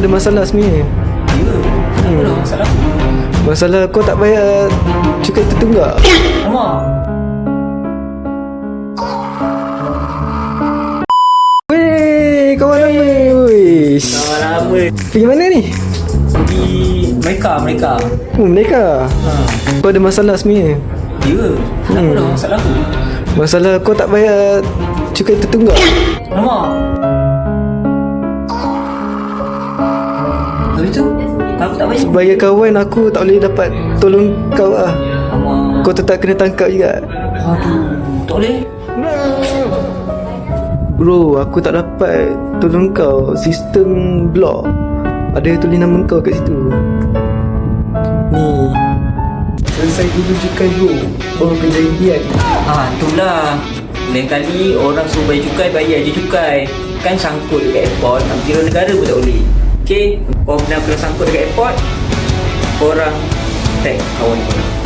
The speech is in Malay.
ada masalah sebenarnya Ya dah masalah? Masalah kau tak bayar cukai tertunggak Alamak Weh, kawan lama Wish Dah lama. Pergi mana ni? Pergi mereka mereka Oh, mereka ha. Kau ada masalah sebenarnya Ya Kenapa Hmm. masalah tu? Masalah kau tak bayar cukai tertunggak Alamak tu Aku tak bayar. Sebagai kawan aku tak boleh dapat tolong kau lah Alamak Kau tetap kena tangkap juga. Aduh Tak boleh. Bro, aku tak dapat tolong kau. Sistem blok Ada tulis nama kau kat situ. Ni. Selesai dulu cukai bro. Baru kejadian Ha itulah. Lain kali orang suruh bayar cukai Bayar je cukai. Kan sangkut dekat airport. Nak kira negara pun tak boleh Okay pernah kena sangkut dekat airport Korang Tag kawan korang